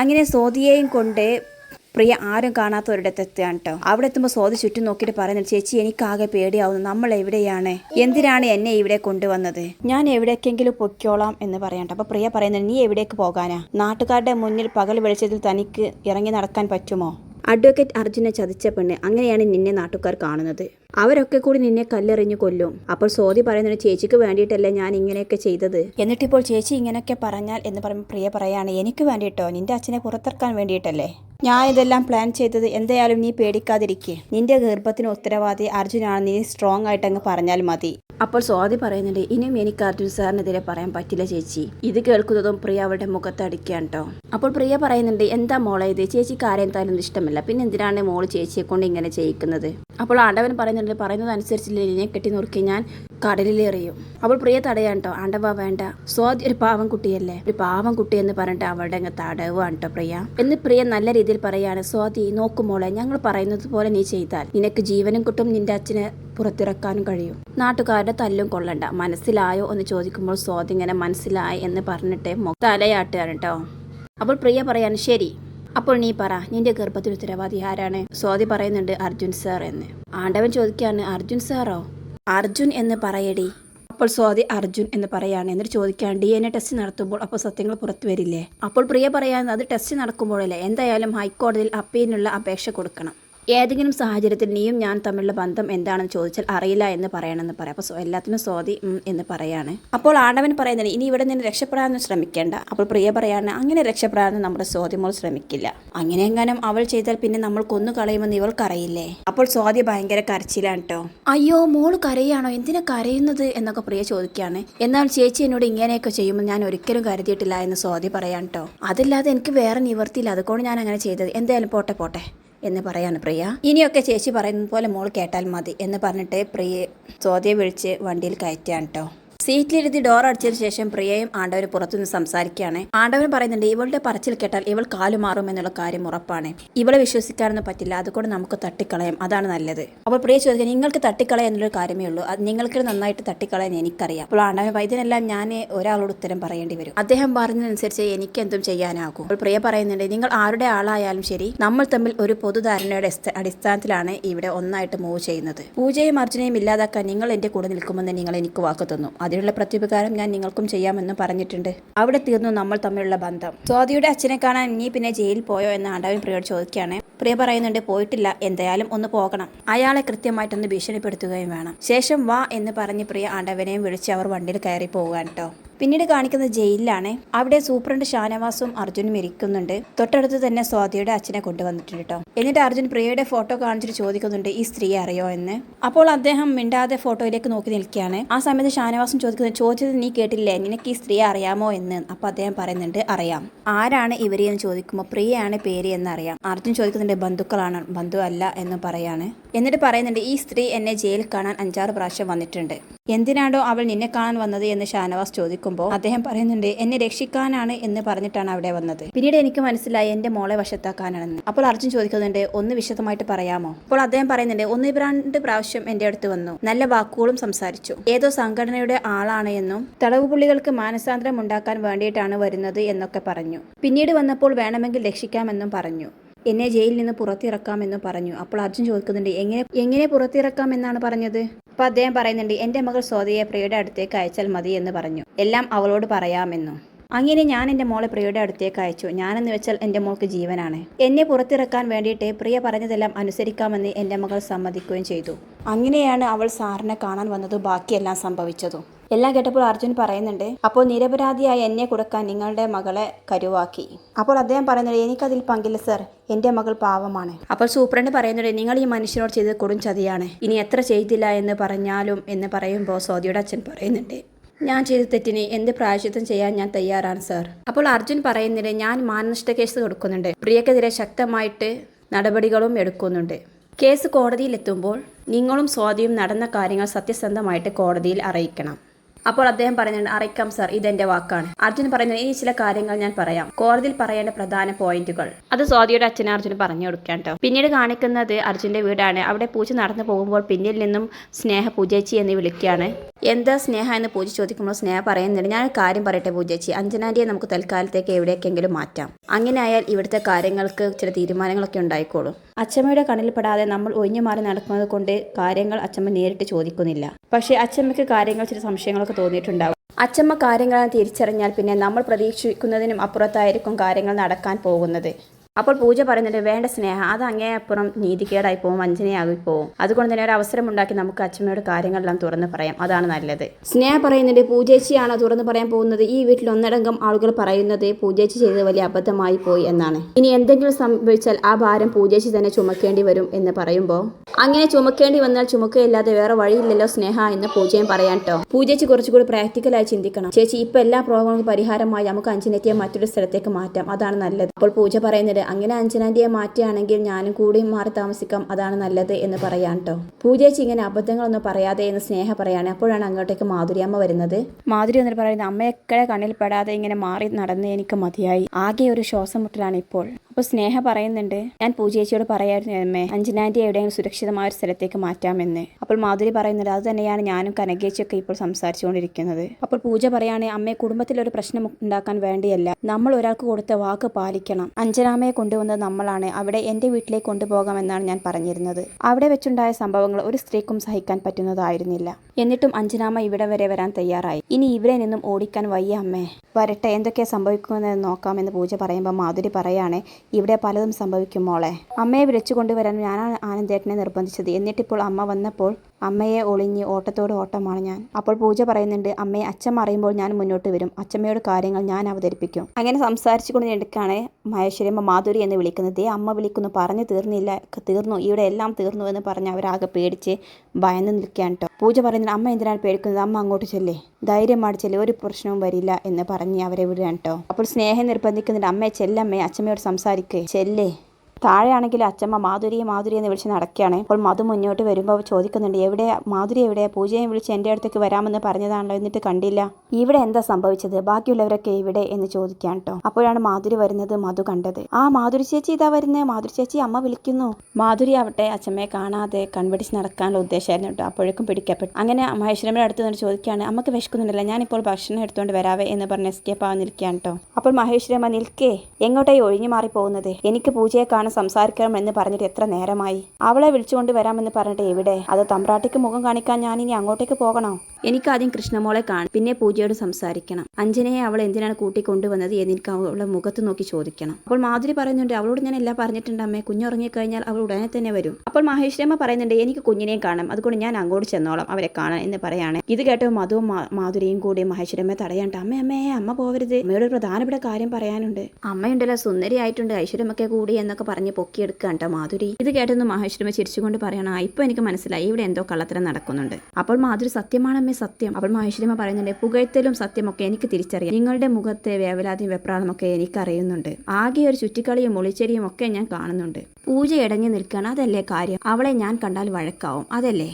അങ്ങനെ സോദിയെയും കൊണ്ട് പ്രിയ ആരും കാണാത്ത ഒരിടത്തെത്തുകയാണ് കേട്ടോ അവിടെ എത്തുമ്പോൾ സോദി ചുറ്റും നോക്കിയിട്ട് പറയുന്നത് ചേച്ചി എനിക്കാകെ പേടിയാവുന്നു. നമ്മൾ എവിടെയാണ്? എന്തിനാണ് എന്നെ ഇവിടെ കൊണ്ടുവന്നത്? ഞാൻ എവിടേക്കെങ്കിലും പൊയ്ക്കോളാം എന്ന് പറയണ്ട അപ്പൊ പ്രിയ പറയുന്നത് നീ എവിടേക്ക് പോകാനാ? നാട്ടുകാരുടെ മുന്നിൽ പകൽ വെളിച്ചത്തിൽ തനിക്ക് ഇറങ്ങി നടക്കാൻ പറ്റുമോ? അഡ്വക്കേറ്റ് അർജുനെ ചതിച്ച പെണ്ണ് അങ്ങനെയാണ് നിന്നെ നാട്ടുകാർ കാണുന്നത്. അവരൊക്കെ കൂടി നിന്നെ കല്ലെറിഞ്ഞു കൊല്ലും. അപ്പോൾ സോദി പറയുന്നത് ചേച്ചിക്ക് വേണ്ടിയിട്ടല്ലേ ഞാൻ ഇങ്ങനെയൊക്കെ ചെയ്തത്? എന്നിട്ടിപ്പോൾ ചേച്ചി ഇങ്ങനെയൊക്കെ പറഞ്ഞാൽ എന്ന് പറയുമ്പോൾ പ്രിയ പറയാണ് എനിക്ക് വേണ്ടിയിട്ടോ? നിന്റെ അച്ഛനെ പുറത്തിറക്കാൻ വേണ്ടിയിട്ടല്ലേ? ഞാൻ ഇതെല്ലാം പ്ലാൻ ചെയ്തത് എന്തായാലും നീ പേടിക്കാതിരിക്കേ. നിന്റെ ഗർഭത്തിന് ഉത്തരവാദി അർജുനാണ് നീ സ്ട്രോങ് ആയിട്ട് അങ്ങ് പറഞ്ഞാൽ മതി. അപ്പോൾ സ്വാതി പറയുന്നുണ്ട് ഇനിയും എനിക്ക് അർജുൻ സാറിനെതിരെ പറയാൻ പറ്റില്ല ചേച്ചി. ഇത് കേൾക്കുന്നതും പ്രിയ അവരുടെ മുഖത്തടിക്കുകയാണ് കേട്ടോ അപ്പോൾ പ്രിയ പറയുന്നുണ്ട് എന്താ മോളെ ഇത്? ചേച്ചിക്ക് ആരെന്തായാലും ഇഷ്ടമല്ല. പിന്നെ എന്തിനാണ് മോൾ ചേച്ചിയെ കൊണ്ട് ഇങ്ങനെ ചെയ്യിക്കുന്നത്? അപ്പോൾ ആണ്ടവൻ പറയുന്നുണ്ട് പറയുന്നത് അനുസരിച്ചില്ല ഇതിനെ കെട്ടി നുറുക്കി ഞാൻ കടലിലെറിയും അവൾ പ്രിയ തടയാണ് കേട്ടോ ആണ്ടവ വേണ്ട. സ്വാതി ഒരു പാവം കുട്ടിയല്ലേ? ഒരു പാവം കുട്ടി എന്ന് പറഞ്ഞിട്ട് അവളുടെ അങ്ങ് തടവാണ് കേട്ടോ പ്രിയ. എന്ന് പ്രിയ നല്ല രീതിയിൽ പറയാണ് സ്വാതി നോക്കുമോളെ ഞങ്ങൾ പറയുന്നത് പോലെ നീ ചെയ്താൽ നിനക്ക് ജീവനും കിട്ടും നിന്റെ അച്ഛന് പുറത്തിറക്കാനും കഴിയും. നാട്ടുകാരുടെ തല്ലും കൊള്ളണ്ട. മനസ്സിലായോ? എന്ന് ചോദിക്കുമ്പോൾ സ്വാതി ഇങ്ങനെ മനസ്സിലായി എന്ന് പറഞ്ഞിട്ട് തലയാട്ടുകയാണ് കേട്ടോ അപ്പോൾ പ്രിയ പറയാണ് ശരി അപ്പോൾ നീ പറ നിന്റെ ഗർഭത്തിൽ ഉത്തരവാദി ആരാണ്? സ്വാതി പറയുന്നുണ്ട് അർജുൻ സാർ എന്ന്. ആണ്ടവൻ ചോദിക്കുകയാണ് അർജുൻ സാറോ? അർജുൻ എന്ന് പറയടി. അപ്പോൾ സ്വാതി അർജുൻ എന്ന് പറയാണ്. എന്നിട്ട് ചോദിക്കാൻ ഡി എൻ എ ടെസ്റ്റ് നടത്തുമ്പോൾ അപ്പോൾ സത്യങ്ങൾ പുറത്തു വരില്ലേ? അപ്പോൾ പ്രിയ പറയാൻ അത് ടെസ്റ്റ് നടക്കുമ്പോഴല്ലേ? എന്തായാലും ഹൈക്കോടതിയിൽ അപ്പീലിനുള്ള അപേക്ഷ കൊടുക്കണം. ഏതെങ്കിലും സാഹചര്യത്തിൽ നീയും ഞാൻ തമ്മിലുള്ള ബന്ധം എന്താണെന്ന് ചോദിച്ചാൽ അറിയില്ല എന്ന് പറയണമെന്ന് പറയാം. അപ്പോൾ എല്ലാത്തിനും സ്വാതി എന്ന് പറയാണ്. അപ്പോൾ ആണവൻ പറയുന്നത് ഇനി ഇവിടെ നിന്ന് രക്ഷപ്പെടാനൊന്നും ശ്രമിക്കേണ്ട. അപ്പോൾ പ്രിയ പറയാണ് അങ്ങനെ രക്ഷപ്പെടാനൊന്നും നമ്മുടെ സ്വാതി മോൾ ശ്രമിക്കില്ല. അങ്ങനെ അവൾ ചെയ്താൽ പിന്നെ നമ്മൾ കൊന്നു കളയുമെന്ന് ഇവൾക്കറിയില്ലേ? അപ്പോൾ സ്വാതി ഭയങ്കര കരച്ചിലാണ് കേട്ടോ അയ്യോ മോൾ കരയാണോ? എന്തിനാ കരയുന്നത്? എന്നൊക്കെ പ്രിയ ചോദിക്കുകയാണ്. എന്നാൽ ചേച്ചി എന്നോട് ഇങ്ങനെയൊക്കെ ചെയ്യുമ്പോൾ ഞാൻ ഒരിക്കലും കരുതിയിട്ടില്ല എന്ന് സ്വാതി പറയാൻ കേട്ടോ അതല്ലാതെ എനിക്ക് വേറെ നിവർത്തിയില്ല അതുകൊണ്ട് ഞാൻ അങ്ങനെ ചെയ്തത്. എന്തായാലും പോട്ടെ പോട്ടെ. എന്ന് പറയാണ് പ്രിയ. ഇനിയൊക്കെ ചേച്ചി പറയുന്നത് പോലെ മോൾ കേട്ടാൽ മതി എന്ന് പറഞ്ഞിട്ട് പ്രിയ ചോദ്യം വിളിച്ച് വണ്ടിയിൽ കയറ്റാൻ കേട്ടോ സീറ്റിലിരുത്തി ഡോർ അടിച്ചതിന് ശേഷം പ്രിയയും ആണ്ടവന് പുറത്തുനിന്ന് സംസാരിക്കുകയാണ്. ആണ്ടവൻ പറയുന്നുണ്ട് ഇവളുടെ പറച്ചിൽ കേട്ടാൽ ഇവൾ കാലു മാറും എന്നുള്ള കാര്യം ഉറപ്പാണ്. ഇവളെ വിശ്വസിക്കാനൊന്നും പറ്റില്ല അതുകൊണ്ട് നമുക്ക് തട്ടിക്കളയാം. അതാണ് നല്ലത്. അപ്പോൾ പ്രിയ ചോദിക്കുക നിങ്ങൾക്ക് തട്ടിക്കളയാം എന്നുള്ളൊരു കാര്യമേ ഉള്ളൂ. അത് നിങ്ങൾക്ക് നന്നായിട്ട് തട്ടിക്കളയാൻ എനിക്കറിയാം. അപ്പോൾ ആണ്ടവൻ ഇതിനെല്ലാം ഞാൻ ഒരാളോട് ഉത്തരം പറയേണ്ടി വരും. അദ്ദേഹം പറഞ്ഞതനുസരിച്ച് എനിക്ക് എന്തും ചെയ്യാനാകും. അപ്പോൾ പ്രിയ പറയുന്നുണ്ട് നിങ്ങൾ ആരുടെ ആളായാലും ശരി നമ്മൾ തമ്മിൽ ഒരു പൊതുധാരണയുടെ അടിസ്ഥ- അടിസ്ഥാനത്തിലാണ് ഇവിടെ ഒന്നായിട്ട് മൂവ് ചെയ്യുന്നത്. പൂജയും അർജുനയും ഇല്ലാതാക്കാൻ നിങ്ങൾ എന്റെ കൂടെ നിൽക്കുമെന്ന് നിങ്ങൾ എനിക്ക് വാക്കു തന്നു. അതിനുള്ള പ്രത്യുപകാരം ഞാൻ നിങ്ങൾക്കും ചെയ്യാമെന്ന് പറഞ്ഞിട്ടുണ്ട്. അവിടെ തീർന്നു നമ്മൾ തമ്മിലുള്ള ബന്ധം. സ്വാതിയുടെ അച്ഛനെ കാണാൻ നീ പിന്നെ ജയിലിൽ പോയോ എന്ന് ആണ്ടാവിൻ പ്രിയോട് ചോദിക്കുകയാണ്. പ്രിയ പറയുന്നുണ്ട് പോയിട്ടില്ല എന്തായാലും ഒന്ന് പോകണം. അയാളെ കൃത്യമായിട്ടൊന്ന് ഭീഷണിപ്പെടുത്തുകയും വേണം. ശേഷം വാ എന്ന് പറഞ്ഞ് പ്രിയ ആണ്ടവനെയും വിളിച്ച് അവർ വണ്ടിയിൽ കയറി പോകാൻ കേട്ടോ പിന്നീട് കാണിക്കുന്ന ജയിലിലാണ്. അവിടെ സൂപ്രണ്ട് ഷാനവാസും അർജുനും ഇരിക്കുന്നുണ്ട്. തൊട്ടടുത്ത് തന്നെ സ്വാതിയുടെ അച്ഛനെ കൊണ്ടുവന്നിട്ടുണ്ട് കേട്ടോ എന്നിട്ട് അർജുൻ പ്രിയയുടെ ഫോട്ടോ കാണിച്ചിട്ട് ചോദിക്കുന്നുണ്ട് ഈ സ്ത്രീയെ അറിയോ എന്ന്? അപ്പോൾ അദ്ദേഹം മിണ്ടാതെ ഫോട്ടോയിലേക്ക് നോക്കി നിൽക്കുകയാണ്. ആ സമയത്ത് ഷാനവാസും ചോദിക്കുന്നത് ചോദിച്ചത് നീ കേട്ടില്ലേ? നിനക്ക് ഈ സ്ത്രീയെ അറിയാമോ എന്ന്? അപ്പോൾ അദ്ദേഹം പറയുന്നുണ്ട് അറിയാം. ആരാണ് ഇവരെന്ന് ചോദിക്കുമ്പോൾ പ്രിയയാണ് പേര് എന്നറിയാം അർജുൻ ചോദിക്കുന്നുണ്ട് ബന്ധുക്കളാണ് ബന്ധു അല്ല എന്ന് പറയാണ്. എന്നിട്ട് പറയുന്നുണ്ട് ഈ സ്ത്രീ എന്നെ ജയിലിൽ കാണാൻ അഞ്ചാറ് പ്രാവശ്യം വന്നിട്ടുണ്ട്. എന്തിനാണോ അവൾ നിന്നെ കാണാൻ വന്നത്? എന്ന് ഷാനവാസ് ചോദിക്കുമ്പോൾ അദ്ദേഹം പറയുന്നുണ്ട് എന്നെ രക്ഷിക്കാനാണ് എന്ന് പറഞ്ഞിട്ടാണ് അവിടെ വന്നത്. പിന്നീട് എനിക്ക് മനസ്സിലായി എന്റെ മോളെ വശത്താക്കാനാണെന്ന്. അപ്പോൾ അർജുൻ ചോദിക്കുന്നുണ്ട് ഒന്ന് വിശദമായിട്ട് പറയാമോ? അപ്പോൾ അദ്ദേഹം പറയുന്നുണ്ട് ഒന്ന് രണ്ട് പ്രാവശ്യം എന്റെ അടുത്ത് വന്നു. നല്ല വാക്കുകളും സംസാരിച്ചു. ഏതോ സംഘടനയുടെ ആളാണ് എന്നും തടവുപുള്ളികൾക്ക് മാനസാന്തരം ഉണ്ടാക്കാൻ വേണ്ടിയിട്ടാണ് വരുന്നത് എന്നൊക്കെ പറഞ്ഞു. പിന്നീട് വന്നപ്പോൾ വേണമെങ്കിൽ രക്ഷിക്കാമെന്നും പറഞ്ഞു. എന്നെ ജയിലിൽ നിന്ന് പുറത്തിറക്കാമെന്ന് പറഞ്ഞു. അപ്പോൾ അർജുൻ ചോദിക്കുന്നുണ്ട് എങ്ങനെ എങ്ങനെ പുറത്തിറക്കാം എന്നാണ് പറഞ്ഞത്? അപ്പൊ അദ്ദേഹം പറയുന്നുണ്ട് എന്റെ മകൾ സ്വാതിയെ പ്രിയയുടെ അടുത്തേക്ക് അയച്ചാൽ മതി എന്ന് പറഞ്ഞു. എല്ലാം അവളോട് പറയാമെന്നു. അങ്ങനെ ഞാൻ എന്റെ മോളെ പ്രിയയുടെ അടുത്തേക്ക് അയച്ചു. ഞാനെന്ന് വെച്ചാൽ എന്റെ മോൾക്ക് ജീവനാണ്. എന്നെ പുറത്തിറക്കാൻ വേണ്ടിയിട്ട് പ്രിയ പറഞ്ഞതെല്ലാം അനുസരിക്കാമെന്ന് എന്റെ മകൾ സമ്മതിക്കുകയും ചെയ്തു. അങ്ങനെയാണ് അവൾ സാറിനെ കാണാൻ വന്നതും ബാക്കിയെല്ലാം സംഭവിച്ചതും. എല്ലാം കേട്ടപ്പോൾ അർജുൻ പറയുന്നുണ്ട് അപ്പോൾ നിരപരാധിയായ എന്നെ കൊടുക്കാൻ നിങ്ങളുടെ മകളെ കരുവാക്കി. അപ്പോൾ അദ്ദേഹം പറയുന്നുണ്ട് എനിക്കതിൽ പങ്കില്ല സർ എന്റെ മകൾ പാവമാണ്. അപ്പോൾ സൂപ്രണ്ട് പറയുന്നുണ്ട് നിങ്ങൾ ഈ മനുഷ്യനോട് ചെയ്തത് കൊടും ചതിയാണ്. ഇനി എത്ര ചെയ്തില്ല എന്ന് പറഞ്ഞാലും എന്ന് പറയുമ്പോൾ സോദിയുടെ അച്ഛൻ പറയുന്നുണ്ട് ഞാൻ ചെയ്ത തെറ്റിന് എന്ത് പ്രായശിത്വം ചെയ്യാൻ ഞാൻ തയ്യാറാണ് സാർ. അപ്പോൾ അർജുൻ പറയുന്നില്ല ഞാൻ മാനനഷ്ട കേസ് കൊടുക്കുന്നുണ്ട്. പ്രിയക്കെതിരെ ശക്തമായിട്ട് നടപടികളും എടുക്കുന്നുണ്ട്. കേസ് കോടതിയിലെത്തുമ്പോൾ നിങ്ങളും സ്വാതിയും നടന്ന കാര്യങ്ങൾ സത്യസന്ധമായിട്ട് കോടതിയിൽ അറിയിക്കണം. അപ്പോൾ അദ്ദേഹം പറയുന്നുണ്ട് അറിയിക്കാം സർ. ഇതെന്റെ വാക്കാണ്. അർജുൻ പറയുന്നത് ഇനി ചില കാര്യങ്ങൾ ഞാൻ പറയാം. കോടതിയിൽ പറയേണ്ട പ്രധാന പോയിന്റുകൾ. അത് സ്വാതിയുടെ അച്ഛൻ അർജുൻ പറഞ്ഞു കൊടുക്കാൻ കേട്ടോ. പിന്നീട് കാണിക്കുന്നത് അർജുന്റെ വീടാണ്. അവിടെ പൂജ നടന്നു പോകുമ്പോൾ പിന്നിൽ നിന്നും സ്നേഹ പൂജേച്ചി എന്ന് വിളിക്കുകയാണ്. എന്താ സ്നേഹ എന്ന് പൂജ ചോദിക്കുമ്പോൾ സ്നേഹ പറയുന്നുണ്ട്. ഞാൻ കാര്യം പറയട്ടെ പൂജേച്ചി. അഞ്ജനാന്റിയെ നമുക്ക് തൽക്കാലത്തേക്ക് എവിടേക്കെങ്കിലും മാറ്റാം. അങ്ങനെയായാൽ ഇവിടുത്തെ കാര്യങ്ങൾക്ക് ചില തീരുമാനങ്ങളൊക്കെ ഉണ്ടായിക്കോളും. അച്ഛമ്മയുടെ കണ്ണിൽപ്പെടാതെ നമ്മൾ ഒഴിഞ്ഞു മാറി നടക്കുന്നത് കൊണ്ട് കാര്യങ്ങൾ അച്ഛമ്മ നേരിട്ട് ചോദിക്കുന്നില്ല. പക്ഷേ അച്ഛമ്മയ്ക്ക് കാര്യങ്ങൾ ചില സംശയങ്ങളൊക്കെ തോന്നിയിട്ടുണ്ടാവും. അച്ചമ്മ കാര്യങ്ങളാണ് തിരിച്ചറിഞ്ഞാൽ പിന്നെ നമ്മൾ പ്രതീക്ഷിക്കുന്നതിനും അപ്പുറത്തായിരിക്കും കാര്യങ്ങൾ നടക്കാൻ പോകുന്നത്. അപ്പോൾ പൂജ പറയുന്നുണ്ട് വേണ്ട സ്നേഹം അത് അങ്ങേ അപ്പുറം നീതികേടായി പോവും വഞ്ചനയായി പോവും. അതുകൊണ്ട് തന്നെ ഒരു അവസരം ഉണ്ടാക്കി നമുക്ക് അച്ഛമ്മയുടെ കാര്യങ്ങളെല്ലാം തുറന്ന് പറയാം. അതാണ് നല്ലത്. സ്നേഹ പറയുന്നുണ്ട് പൂജേച്ചിയാണോ തുറന്ന് പറയാൻ പോകുന്നത്. ഈ വീട്ടിൽ ഒന്നടങ്കം ആളുകൾ പറയുന്നത് പൂജേച്ചി ചെയ്തത് വലിയ അബദ്ധമായി പോയി എന്നാണ്. ഇനി എന്തെങ്കിലും സംഭവിച്ചാൽ ആ ഭാരം പൂജേച്ചി തന്നെ ചുമക്കേണ്ടി വരും എന്ന് പറയുമ്പോൾ അങ്ങനെ ചുമക്കേണ്ടി വന്നാൽ ചുമക്കുകയില്ലാതെ വേറെ വഴിയില്ലല്ലോ സ്നേഹ എന്ന് പൂജയും പറയാൻ കേട്ടോ പൂജേച്ചി കുറച്ചുകൂടി പ്രാക്ടിക്കലായി ചിന്തിക്കണം. ചേച്ചി ഇപ്പൊ എല്ലാ പ്രോബ്ലങ്ങൾക്കും പരിഹാരമായി നമുക്ക് അഞ്ചിനെത്തിയ മറ്റൊരു സ്ഥലത്തേക്ക് മാറ്റാം. അതാണ് നല്ലത്. അപ്പോൾ പൂജ പറയുന്നത് അങ്ങനെ അഞ്ജനാന്റിയെ മാറ്റുകയാണെങ്കിൽ ഞാനും കൂടി മാറി താമസിക്കാം. അതാണ് നല്ലത് എന്ന് പറയാൻ കേട്ടോ പൂജേച്ചി ഇങ്ങനെ അബദ്ധങ്ങളൊന്നും പറയാതെ എന്ന് സ്നേഹ പറയാണ്. അപ്പോഴാണ് അങ്ങോട്ടേക്ക് മാധുരിയമ്മ വരുന്നത്. മാധുരി എന്നിട്ട് പറയുന്നത് അമ്മയൊക്കെ കണ്ണിൽ പെടാതെ ഇങ്ങനെ മാറി നടന്ന് എനിക്ക് മതിയായി. ആകെ ഒരു ശ്വാസം മുട്ടലാണ് ഇപ്പോൾ. അപ്പോൾ സ്നേഹ പറയുന്നുണ്ട് ഞാൻ പൂജേച്ചിയോട് പറയായിരുന്നു അമ്മേ അഞ്ജനാന്റിയെ എവിടെയെങ്കിലും സുരക്ഷിതമായ ഒരു സ്ഥലത്തേക്ക് മാറ്റാമെന്ന്. അപ്പോൾ മാധുരി പറയുന്നുണ്ട് അത് തന്നെയാണ് ഞാനും കനകേച്ചിയൊക്കെ ഇപ്പോൾ സംസാരിച്ചുകൊണ്ടിരിക്കുന്നത്. അപ്പോൾ പൂജ പറയാണ് അമ്മയെ കുടുംബത്തിൽ ഒരു പ്രശ്നം ഉണ്ടാക്കാൻ വേണ്ടിയല്ല. നമ്മൾ ഒരാൾക്ക് കൊടുത്ത വാക്ക് പാലിക്കണം. അഞ്ജനാമ്മയെ കൊണ്ടുവന്നത് നമ്മളാണ്. അവിടെ എന്റെ വീട്ടിലേക്ക് കൊണ്ടുപോകാമെന്നാണ് ഞാൻ പറഞ്ഞിരുന്നത്. അവിടെ വെച്ചുണ്ടായ സംഭവങ്ങൾ ഒരു സ്ത്രീക്കും സഹിക്കാൻ പറ്റുന്നതായിരുന്നില്ല. എന്നിട്ടും അഞ്ജനാമ്മ ഇവിടെ വരെ വരാൻ തയ്യാറായി. ഇനി ഇവിടെ നിന്നും ഓടിക്കാൻ വയ്യ അമ്മേ. വരട്ടെ എന്തൊക്കെ സംഭവിക്കുമെന്ന് നോക്കാമെന്ന് പൂജ പറയുമ്പോൾ മാധുരി പറയാണ് ഇവിടെ പലതും സംഭവിക്കും മോളെ. അമ്മയെ വിളിച്ചു കൊണ്ടുവരാൻ ഞാനാണ് ആനന്ദേട്ടനെ നിർബന്ധിച്ചത്. എന്നിട്ടിപ്പോൾ അമ്മ വന്നപ്പോൾ അമ്മയെ ഒളിഞ്ഞ് ഓട്ടത്തോട് ഓട്ടമാണ് ഞാൻ. അപ്പോൾ പൂജ പറയുന്നുണ്ട് അമ്മയെ അച്ഛൻ അറിയുമ്പോൾ ഞാൻ മുന്നോട്ട് വരും. അച്ഛമ്മയോട് കാര്യങ്ങൾ ഞാൻ അവതരിപ്പിക്കും. അങ്ങനെ സംസാരിച്ചു കൊണ്ട് എടുക്കാണ് മഹേശ്വരമ്മ മാധുരി എന്ന് വിളിക്കുന്നത്. അമ്മ വിളിക്കുന്നു. പറഞ്ഞു തീർന്നില്ല. തീർന്നു. ഇവിടെ എല്ലാം തീർന്നു എന്ന് പറഞ്ഞ് അവരാകെ പേടിച്ച് ഭയന്ന് നിൽക്കുകയാണ് കേട്ടോ പൂജ പറയുന്നത് അമ്മ എന്തിനാണ് പേടിക്കുന്നത്? അമ്മ അങ്ങോട്ട് ചെല്ലേ. ധൈര്യമായിട്ട് ചെല്ലേ. ഒരു പ്രശ്നവും വരില്ല എന്ന് പറഞ്ഞ് അവരെ വിടുകയാണ് കേട്ടോ അപ്പോൾ സ്നേഹം നിർബന്ധിക്കുന്നുണ്ട്. അമ്മയെ ചെല്ലമ്മയെ അച്ഛമ്മയോട് സംസാരിക്കേ. ചെല്ലേ. താഴെയാണെങ്കിൽ അച്ഛമ്മ മാധുരിയെ മാധുരി എന്ന് വിളിച്ച് നടക്കുകയാണ്. അപ്പോൾ മധു മുന്നോട്ട് വരുമ്പോൾ ചോദിക്കുന്നുണ്ട് എവിടെ മാധുരി എവിടെ? പൂജയെ വിളിച്ച് എന്റെ അടുത്തേക്ക് വരാമെന്ന് പറഞ്ഞതാണല്ലോ എന്നിട്ട് കണ്ടില്ല. ഇവിടെ എന്താ സംഭവിച്ചത്? ബാക്കിയുള്ളവരൊക്കെ ഇവിടെ എന്ന് ചോദിക്കാൻ കേട്ടോ അപ്പോഴാണ് മാധുരി വരുന്നത് മധു കണ്ടത്. ആ മാധുരി ചേച്ചി ഇതാ വരുന്നത് മാധുരി ചേച്ചി അമ്മ വിളിക്കുന്നു. മാധുരി ആവട്ടെ അച്ഛമ്മയെ കാണാതെ കൺപിടിച്ച് നടക്കാനുള്ള ഉദ്ദേശമായിരുന്നു കേട്ടോ അപ്പോഴേക്കും പിടിക്കപ്പെട്ടു. അങ്ങനെ മഹേശ്വരമ്മയുടെ അടുത്ത് നിന്ന് ചോദിക്കുകയാണ് അമ്മയ്ക്ക് വിശക്കുന്നുണ്ടല്ലോ. ഞാനിപ്പോൾ ഭക്ഷണം എടുത്തുകൊണ്ട് വരാവേ എന്ന് പറഞ്ഞ് എസ്കേപ്പ് ആവാൻ നിൽക്കുകയാണ് കേട്ടോ അപ്പോൾ മഹേശ്വരമ്മ നിൽക്കേ. എങ്ങോട്ടായി ഒഴിഞ്ഞു മാറി പോകുന്നത് എനിക്ക് പൂജയെ കാണാൻ സംസാരിക്കണം എന്ന് പറഞ്ഞിട്ട് എത്ര നേരമായി? അവളെ വിളിച്ചുകൊണ്ട് വരാമെന്ന് പറഞ്ഞിട്ട് എവിടെ? അത് തമ്പ്രാട്ടിക്ക് മുഖം കാണിക്കാൻ ഞാൻ ഇനി അങ്ങോട്ടേക്ക് പോകണോ? എനിക്ക് ആദ്യം കൃഷ്ണമോളെ കാണും പിന്നെ പൂജയോട് സംസാരിക്കണം. അഞ്ജനയെ അവൾ എന്തിനാണ് കൂട്ടി കൊണ്ടുവന്നത് എനിക്ക് അവളുടെ മുഖത്ത് നോക്കി ചോദിക്കണം. അപ്പോൾ മാധുരി പറയുന്നുണ്ട് അവളോട് ഞാൻ എല്ലാം പറഞ്ഞിട്ടുണ്ട് അമ്മേ. കുഞ്ഞുറങ്ങിക്കഴിഞ്ഞാൽ അവൾ ഉടനെ തന്നെ വരും. അപ്പോൾ മഹേശ്വരമ്മ പറയുന്നുണ്ട് എനിക്ക് കുഞ്ഞിനെയും കാണാം അതുകൊണ്ട് ഞാൻ അങ്ങോട്ട് ചെന്നോളാം അവരെ കാണാൻ എന്ന് പറയാണ്. ഇത് കേട്ടോ മധുവും മാധുരിയും കൂടി മഹേശ്വരമ്മയെ തടയാണ്ട് അമ്മ അമ്മേ അമ്മ പോവരുത്. അമ്മയുടെ ഒരു പ്രധാനപ്പെട്ട കാര്യം പറയാനുണ്ട്. അമ്മയുണ്ടല്ലോ സുന്ദരിയായിട്ടുണ്ട് ഐശ്വര്യമൊക്കെ കൂടി എന്നൊക്കെ പറഞ്ഞ് പൊക്കിയെടുക്കുക കേട്ടോ മാധുരി ഇത് കേട്ടെന്ന് മഹേശ്വരമ്മ ചിരിച്ചുകൊണ്ട് പറയണം "ആ, ഇപ്പൊ എനിക്ക് മനസ്സിലായി. ഇവിടെ എന്തോ കള്ളത്തരം നടക്കുന്നുണ്ട്. അപ്പോൾ മാധുരി സത്യമാണമ്മേ സത്യം. അപ്പോൾ മഹേശ്വരമ്മ പറയുന്നുണ്ട് പുകഴ്ത്തലും സത്യമൊക്കെ എനിക്ക് തിരിച്ചറിയാം. നിങ്ങളുടെ മുഖത്തെ വേവലാതിയും വെപ്രാളമൊക്കെ എനിക്കറിയുന്നുണ്ട്. ആകെ ഒരു ചുറ്റിക്കളിയും ഒളിച്ചെരിയും ഒക്കെ ഞാൻ കാണുന്നുണ്ട്. പൂജ ഇടഞ്ഞു നിൽക്കുകയാണ് അതല്ലേ കാര്യം? അവളെ ഞാൻ കണ്ടാൽ വഴക്കാവും. അതല്ലേ?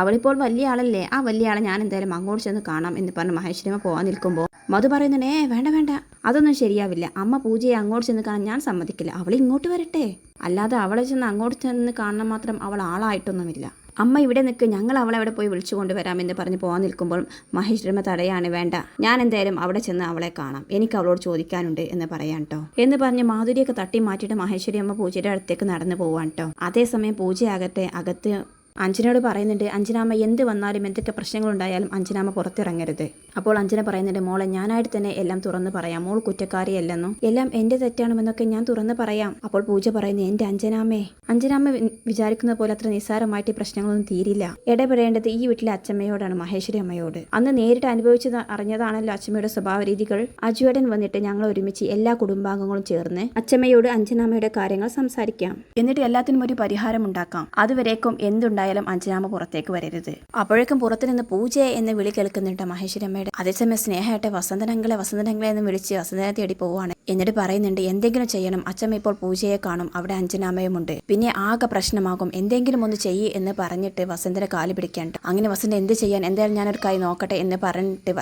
അവളിപ്പോൾ വലിയ ആളല്ലേ? ആ വലിയ ആളെ ഞാൻ എന്തായാലും അങ്ങോട്ട് ചെന്ന് കാണാം എന്ന് പറഞ്ഞ് മഹേശ്വരിമ പോകാൻ നിൽക്കുമ്പോൾ മധു പറയുന്നുണ്ട് ഏ വേണ്ട വേണ്ട. അതൊന്നും ശരിയാവില്ല. അമ്മ പൂജയെ അങ്ങോട്ട് ചെന്ന് കാണാൻ ഞാൻ സമ്മതിക്കില്ല. അവൾ ഇങ്ങോട്ട് വരട്ടെ. അല്ലാതെ അവളെ ചെന്ന് അങ്ങോട്ട് ചെന്ന് കാണാൻ മാത്രം അവൾ ആളായിട്ടൊന്നുമില്ല. അമ്മ ഇവിടെ നിൽക്ക് ഞങ്ങൾ അവളെ അവിടെ പോയി വിളിച്ചു കൊണ്ടുവരാമെന്ന് പറഞ്ഞ് പോകാൻ നിൽക്കുമ്പോൾ മഹേശ്വരമ്മ തടയാണ്. വേണ്ട. ഞാൻ എന്തായാലും അവിടെ ചെന്ന് അവളെ കാണാം. എനിക്ക് അവളോട് ചോദിക്കാനുണ്ട് എന്ന് പറയാൻ കേട്ടോ എന്ന് പറഞ്ഞ് മാധുരിയൊക്കെ തട്ടി മാറ്റിയിട്ട് മഹേശ്വരി അമ്മ പൂജയുടെ അടുത്തേക്ക് നടന്നു പോവാൻ കേട്ടോ അതേസമയം പൂജയാകട്ടെ അകത്ത് അഞ്ജനയോട് പറയുന്നുണ്ട് അഞ്ജനാമ്മ എന്ത് വന്നാലും എന്തൊക്കെ പ്രശ്നങ്ങളുണ്ടായാലും അഞ്ജനാമ്മ പുറത്തിറങ്ങരുത്. അപ്പോൾ അഞ്ജന പറയുന്നുണ്ട് മോളെ ഞാനായിട്ട് തന്നെ എല്ലാം തുറന്ന് പറയാം. മോൾ കുറ്റക്കാരിയല്ലെന്നും. എല്ലാം എന്റെ തെറ്റാണെന്നൊക്കെ ഞാൻ തുറന്ന് പറയാം. അപ്പോൾ പൂജ പറയുന്നു എന്റെ അഞ്ജനാമ്മേ അഞ്ജനാമ്മ വിചാരിക്കുന്ന പോലെ അത്ര നിസ്സാരമായിട്ട് പ്രശ്നങ്ങളൊന്നും തീരില്ല. ഇടപെടേണ്ടത് ഈ വീട്ടിലെ അച്ഛമ്മയോടാണ് മഹേശ്വരി അമ്മയോട്. അന്ന് നേരിട്ട് അനുഭവിച്ചത് അറിഞ്ഞതാണല്ലോ അച്ഛമ്മയുടെ സ്വഭാവ രീതികൾ അജുവേടൻ വന്നിട്ട് ഞങ്ങൾ ഒരുമിച്ച് എല്ലാ കുടുംബാംഗങ്ങളും ചേർന്ന് അച്ഛമ്മയോട് അഞ്ജനാമ്മയുടെ കാര്യങ്ങൾ സംസാരിക്കാം. എന്നിട്ട് എല്ലാത്തിനും ഒരു പരിഹാരം ഉണ്ടാക്കാം. അതുവരേക്കും എന്തുണ്ടായി എന്തായാലും അഞ്ജനാമ്മ പുറത്തേക്ക് വരരുത്. അപ്പോഴേക്കും പുറത്തു നിന്ന് പൂജ എന്ന് വിളി കേൾക്കുന്നുണ്ട് മഹേശ്വരമ്മയുടെ. അതേസമയം സ്നേഹമായിട്ട് വസന്തനങ്ങളെ വസന്തനങ്ങളെ എന്ന് വിളിച്ച് വസന്തനെ തേടി പോവുകയാണ് എന്നിട്ട് പറയുന്നുണ്ട് എന്തെങ്കിലും ചെയ്യണം. അച്ഛമ്മ ഇപ്പോൾ പൂജയെ കാണും. അവിടെ അഞ്ജനാമയുമുണ്ട്. പിന്നെ ആകെ പ്രശ്നമാകും. എന്തെങ്കിലും ഒന്ന് ചെയ്യ് എന്ന് പറഞ്ഞിട്ട് വസന്തനെ കാലു പിടിക്കാണ്ട്. അങ്ങനെ വസന്ത എന്ത് ചെയ്യാൻ? എന്തായാലും ഞാനൊരു കൈ നോക്കട്ടെ എന്ന് പറഞ്ഞിട്ട്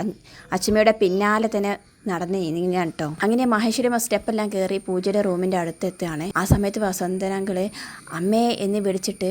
അച്ഛമ്മയുടെ പിന്നാലെ തന്നെ നടന്ന് നീങ്ങാൻ കേട്ടോ. അങ്ങനെ മഹേശ്വരമ്മ സ്റ്റെപ്പെല്ലാം കയറി പൂജയുടെ റൂമിന്റെ അടുത്തെത്തുകയാണ്. ആ സമയത്ത് വസന്തനങ്ങൾ അമ്മേ എന്ന് വിളിച്ചിട്ട്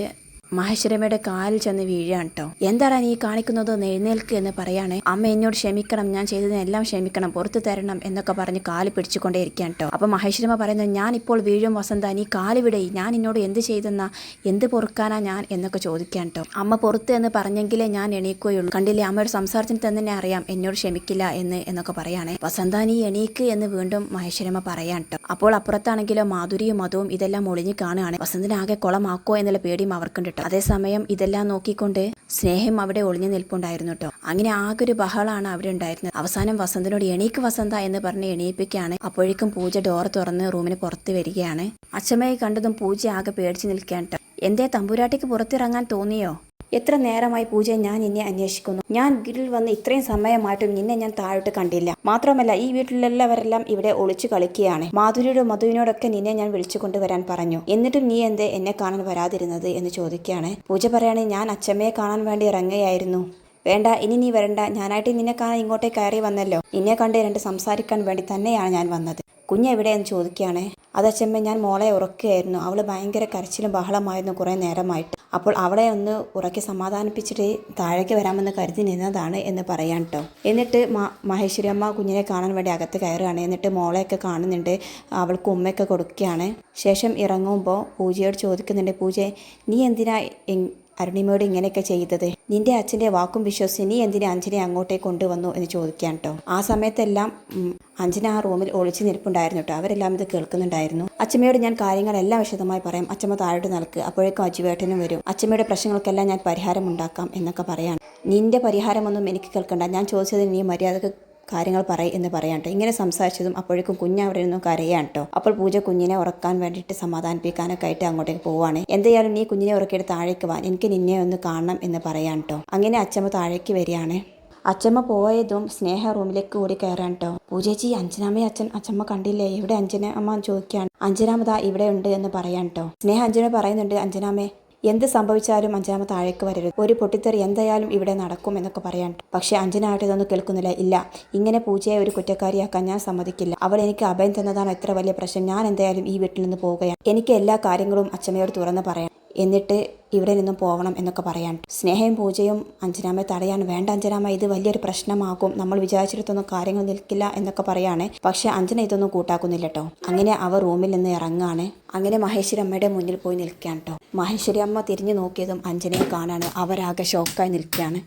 മഹേശ്വരമ്മയുടെ കാലിൽ ചെന്ന് വീഴുകയാണ് കേട്ടോ എന്താണ് നീ കാണിക്കുന്നത്? എഴുന്നേൽക്ക് എന്ന് പറയാണ്. അമ്മ എന്നോട് ക്ഷമിക്കണം. ഞാൻ ചെയ്തതിനെല്ലാം ക്ഷമിക്കണം. പുറത്തു തരണം എന്നൊക്കെ പറഞ്ഞ് കാൽ പിടിച്ചുകൊണ്ടേ ഇരിക്കാൻ കേട്ടോ അപ്പൊ മഹേശ്വരമ്മ പറയുന്നത് ഞാൻ ഇപ്പോൾ വീഴും വസന്ത നീ കാൽ വിടേ. ഞാൻ എന്നോട് എന്ത് ചെയ്തെന്നാ? എന്ത് പൊറുക്കാനാ ഞാൻ? എന്നൊക്കെ ചോദിക്കാൻ കേട്ടോ അമ്മ പുറത്ത് എന്ന് പറഞ്ഞെങ്കിലേ ഞാൻ എണീക്കുകയുള്ളൂ. കണ്ടില്ലേ അമ്മയുടെ സംസാരത്തിന് തന്നെ അറിയാം എന്നോട് ക്ഷമിക്കില്ല എന്ന് എന്നൊക്കെ പറയാണ്. വസന്ത നീ എണീക്ക് എന്ന് വീണ്ടും മഹേശ്വരമ്മ പറയാൻ കേട്ടോ അപ്പോൾ അപ്പുറത്താണെങ്കിലോ മാധുരിയും മധുവും ഇതെല്ലാം ഒളിഞ്ഞു കാണുകയാണ്. വസന്തനാകെ കുളമാക്കോ എന്നുള്ള പേടിയും അവർക്കുണ്ട് കേട്ടോ അതേസമയം ഇതെല്ലാം നോക്കിക്കൊണ്ട് സ്നേഹം അവിടെ ഒളിഞ്ഞു നിൽപ്പുണ്ടായിരുന്നു കേട്ടോ അങ്ങനെ ആകെ ഒരു ബഹളാണ് അവിടെ ഉണ്ടായിരുന്നത്. അവസാനം വസന്തനോട് എണീക്ക് വസന്ത എന്ന് പറഞ്ഞ് എണീപ്പിക്കുകയാണ്. അപ്പോഴേക്കും പൂജ ഡോർ തുറന്ന് റൂമിന് പുറത്ത് വരികയാണ്. അച്ഛമ്മയെ കണ്ടതും പൂജ ആകെ പേടിച്ചു നിൽക്കാൻ കേട്ടോ എന്തേ തമ്പുരാട്ടിക്ക് പുറത്തിറങ്ങാൻ തോന്നിയോ? എത്ര നേരമായി പൂജ ഞാൻ നിന്നെ അന്വേഷിക്കുന്നു? ഞാൻ വീട്ടിൽ വന്ന് ഇത്രയും സമയമായിട്ടും നിന്നെ ഞാൻ താഴോട്ട് കണ്ടില്ല. മാത്രമല്ല ഈ വീട്ടിലുള്ളവരെല്ലാം ഇവിടെ ഒളിച്ചു കളിക്കുകയാണ്. മാധുരിയോടും മധുവിനോടൊക്കെ നിന്നെ ഞാൻ വിളിച്ചു കൊണ്ടുവരാൻ പറഞ്ഞു. എന്നിട്ടും നീ എന്തേ എന്നെ കാണാൻ വരാതിരുന്നത് എന്ന് ചോദിക്കുകയാണ്. പൂജ പറയാണ് ഞാൻ അച്ഛമ്മയെ കാണാൻ വേണ്ടി ഇറങ്ങുകയായിരുന്നു. വേണ്ട ഇനി നീ വരണ്ട. ഞാനായിട്ട് നിന്നെ കാണാൻ ഇങ്ങോട്ടേ കയറി വന്നല്ലോ. നിന്നെ കണ്ട് രണ്ട് സംസാരിക്കാൻ വേണ്ടി തന്നെയാണ് ഞാൻ വന്നത്. കുഞ്ഞ് എവിടെയെന്ന് ചോദിക്കുകയാണ്? അതച്ഛമ്മ ഞാൻ മോളെ ഉറക്കുകയായിരുന്നു. അവൾ ഭയങ്കര കരച്ചിലും ബഹളമായിരുന്നു കുറേ നേരമായിട്ട്. അപ്പോൾ അവളെ ഒന്ന് ഉറക്കി സമാധാനിപ്പിച്ചിട്ട് താഴേക്ക് വരാമെന്ന് കരുതി നിന്നതാണ് എന്ന് പറയാൻ കേട്ടോ എന്നിട്ട് മഹേശ്വരി അമ്മ കുഞ്ഞിനെ കാണാൻ വേണ്ടി അകത്ത് കയറുകയാണ്. എന്നിട്ട് മോളെയൊക്കെ കാണുന്നുണ്ട്. അവൾക്ക് ഉമ്മയൊക്കെ കൊടുക്കുകയാണ്. ശേഷം ഇറങ്ങുമ്പോൾ പൂജയോട് ചോദിക്കുന്നുണ്ട് പൂജ നീ എന്തിനാ അരുണിമയോട് ഇങ്ങനെയൊക്കെ ചെയ്തത്. നിന്റെ അച്ഛന്റെ വാക്കും വിശ്വസിച്ച് നീ എന്തിനെ അഞ്ജനെ അങ്ങോട്ടേക്ക് കൊണ്ടുവന്നു? എന്ന് ചോദിക്കാൻ കേട്ടോ ആ സമയത്തെല്ലാം അഞ്ജന ആ റൂമിൽ ഒളിച്ചു നിൽപ്പുണ്ടായിരുന്നു കേട്ടോ അവരെല്ലാം ഇത് കേൾക്കുന്നുണ്ടായിരുന്നു. അച്ഛമ്മയോട് ഞാൻ കാര്യങ്ങളെല്ലാം വിശദമായി പറയാം. അച്ഛമ്മ താഴോട്ട് നടക്കുക അപ്പോഴേക്കും അജുവേട്ടനും വരും. അച്ഛമ്മയുടെ പ്രശ്നങ്ങൾക്കെല്ലാം ഞാൻ പരിഹാരം ഉണ്ടാക്കാം എന്നൊക്കെ പറയാം നിന്റെ പരിഹാരമൊന്നും എനിക്ക് കേൾക്കണ്ട. ഞാൻ ചോദിച്ചതിന് നീ മര്യാദയ്ക്ക് കാര്യങ്ങൾ പറയ എന്ന് പറയാൻ കേട്ടോ ഇങ്ങനെ സംസാരിച്ചതും അപ്പോഴേക്കും കുഞ്ഞ് അവിടെ നിന്നും കരയാണ് കേട്ടോ അപ്പോൾ പൂജ കുഞ്ഞിനെ ഉറക്കാൻ വേണ്ടിയിട്ട് സമാധാനിപ്പിക്കാനൊക്കെ ആയിട്ട് അങ്ങോട്ടേക്ക് പോവാണ്. എന്തായാലും നീ കുഞ്ഞിനെ ഉറക്കിയിട്ട് താഴേക്ക് വാ. എനിക്ക് നിന്നെ ഒന്ന് കാണണം എന്ന് പറയാൻ കേട്ടോ അങ്ങനെ അച്ഛമ്മ താഴേക്ക് വരികയാണ്. അച്ഛമ്മ പോയതും സ്നേഹ റൂമിലേക്ക് കൂടി കയറാൻ കേട്ടോ പൂജേച്ചി അഞ്ജനാമയെ അച്ഛൻ അച്ഛമ്മ കണ്ടില്ലേ? ഇവിടെ അഞ്ജന അമ്മ ചോദിക്കുകയാണ് അഞ്ജനാമത ഇവിടെ ഉണ്ട് എന്ന് പറയാൻ കേട്ടോ സ്നേഹ അഞ്ജന പറയുന്നുണ്ട് അഞ്ജനാമേ എന്ത് സംഭവിച്ചാലും അഞ്ചാമത്തെ താഴേക്ക് വരരുത്. ഒരു പൊട്ടിത്തെറി എന്തായാലും ഇവിടെ നടക്കും എന്നൊക്കെ പറയാൻ പക്ഷേ അഞ്ജനായിട്ട് ഇതൊന്നും കേൾക്കുന്നില്ല. ഇല്ല. ഇങ്ങനെ പൂജയെ ഒരു കുറ്റക്കാരിയാക്കാൻ ഞാൻ സമ്മതിക്കില്ല. അവൾ എനിക്ക് അഭയം തന്നതാണ് എത്ര വലിയ പ്രശ്നം. ഞാൻ എന്തായാലും ഈ വീട്ടിൽ നിന്ന് പോവുകയാണ്. എനിക്ക് എല്ലാ കാര്യങ്ങളും അച്ഛമ്മയോട് തുറന്ന് പറയാം. എന്നിട്ട് ഇവിടെ നിന്നും പോകണം എന്നൊക്കെ പറയാൻ സ്നേഹയും പൂജയും അഞ്ജനാമയെ തടയാൻ വേണ്ട അഞ്ജനാമ ഇത് വലിയൊരു പ്രശ്നമാകും നമ്മൾ വിചാരിച്ചിടത്തൊന്നും കാര്യങ്ങൾ നിൽക്കില്ല എന്നൊക്കെ പറയാണ്. പക്ഷെ അഞ്ജന ഇതൊന്നും കൂട്ടാക്കുന്നില്ല കേട്ടോ അങ്ങനെ അവ റൂമിൽ നിന്ന് ഇറങ്ങാണ്. അങ്ങനെ മഹേശ്വരി അമ്മയുടെ മുന്നിൽ പോയി നിൽക്കാൻ കേട്ടോ മഹേശ്വരി അമ്മ തിരിഞ്ഞു നോക്കിയതും അഞ്ജനയെ കാണാണ് അവരാകെ ഷോക്കായി നിൽക്കുകയാണ്.